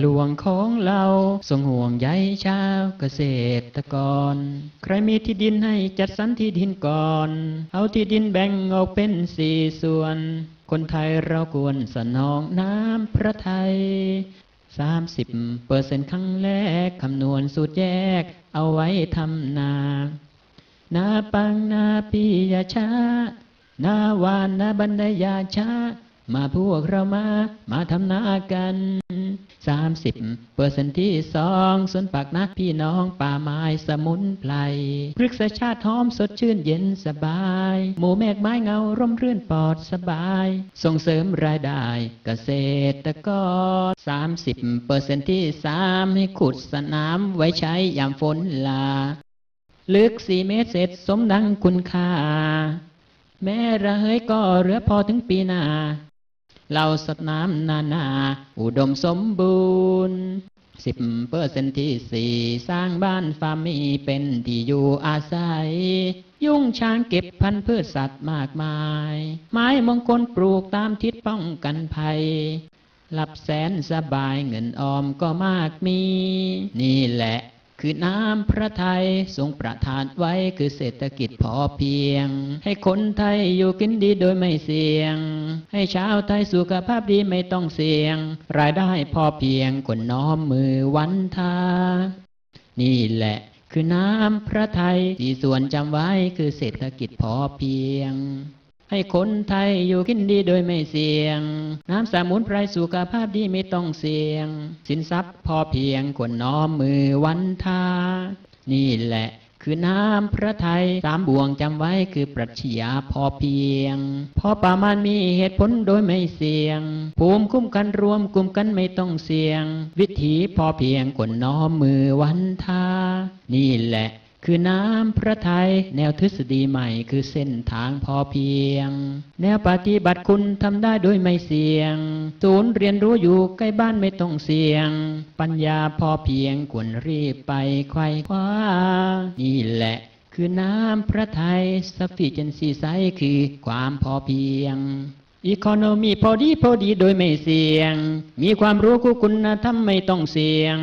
หลวงของเราทรงห่วงใยชาวเกษตรกร ใครมีที่ดินให้จัดสรรที่ดินก่อน เอาที่ดินแบ่งออกเป็นสี่ส่วน คนไทยเราควรสนองน้ำพระไทยสามสิบเปอร์เซ็นต์ครั้งแรก คำนวณสูตรแยก เอาไว้ทำนา นาปังนาปียาชา นาวานนาบรรดยาชา มาพวกเรามา มาทำนากันสามสิบเปอร์เซ็นที่สองสวนปากนักพี่น้องป่าไม้สมุนไพรพฤกษชาติหอมสดชื่นเย็นสบาย หมู่แมกไม้เงาร่มรื่นปลอดสบาย ส่งเสริมรายได้เกษตรกรสามสิบเปอร์เซ็นที่สามให้ขุดสนามไว้ใช้ยามฝนลา ลึกสี่เมตรเศษสมดังคุณค่า แม่ระเหยก็เหลือพอถึงปีหน้า เราสดน้ำนานา อุดมสมบูรณ์สิบเปอร์เซนที่สี่สร้างบ้านฟาร์มมีเป็นที่อยู่อาศัย ยุ่งช้างเก็บพันธุ์พืชสัตว์มากมาย ไม้มงคลปลูกตามทิศป้องกันภัยหลับแสนสบายเงินออมก็มากมี นี่แหละ คือน้ำพระไทยทรงประทานไว้คือเศรษฐกิจพอเพียง ให้คนไทยอยู่กินดีโดยไม่เสี่ยง ให้ชาวไทยสุขภาพดีไม่ต้องเสี่ยง รายได้พอเพียงคนน้อมมือวันทา นี่แหละคือน้ำพระไทยที่ส่วนจำไว้คือเศรษฐกิจพอเพียง ให้คนไทยอยู่กินดีโดยไม่เสี่ยง น้ำสมุนไพรสุขภาพดีไม่ต้องเสี่ยง สินทรัพย์พอเพียงควรน้อมมือวันทา นี่แหละคือน้ำพระไทยสามบวงจำไว้คือปรัชญาพอเพียง พอประมาณมีเหตุผลโดยไม่เสี่ยง ภูมิคุ้มกันรวมกลุ่มกันไม่ต้องเสี่ยง วิถีพอเพียงควรน้อมมือวันทา นี่แหละ คือน้ำพระไทยแนวทฤษฎีใหม่คือเส้นทางพอเพียง แนวปฏิบัติคุณทำได้โดยไม่เสี่ยง ศูนย์เรียนรู้อยู่ใกล้บ้านไม่ต้องเสี่ยง ปัญญาพอเพียงควรรีบไปไขว้คว้า นี่แหละคือน้ำพระไทยสฟิเจนซีไซคือความพอเพียงอีโคโนมีพอดีพอดีโดยไม่เสี่ยง มีความรู้คู่คุณธรรมไม่ต้องเสี่ยง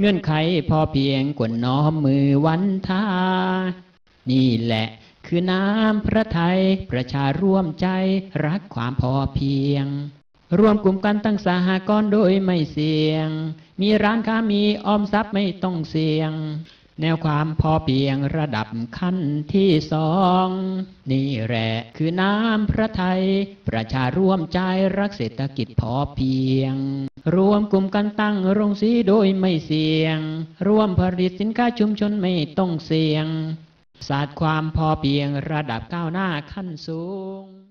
เงื่อนไขพอเพียงกวนน้อมมือวันทา นี่แหละคือน้ำพระไทยประชาร่วมใจรักความพอเพียง รวมกลุ่มกันตั้งสหกรณ์โดยไม่เสี่ยง มีร้านค้ามีออมทรัพย์ไม่ต้องเสี่ยง แนวความพอเพียงระดับขั้นที่สอง นี่แหละคือน้ำพระไทยประชาร่วมใจรักเศรษฐกิจพอเพียงรวมกลุ่มกันตั้งโรงสีโดยไม่เสี่ยง ร่วมผลิตสินค้าชุมชนไม่ต้องเสี่ยง ศาสตร์ความพอเพียงระดับก้าวหน้าขั้นสูง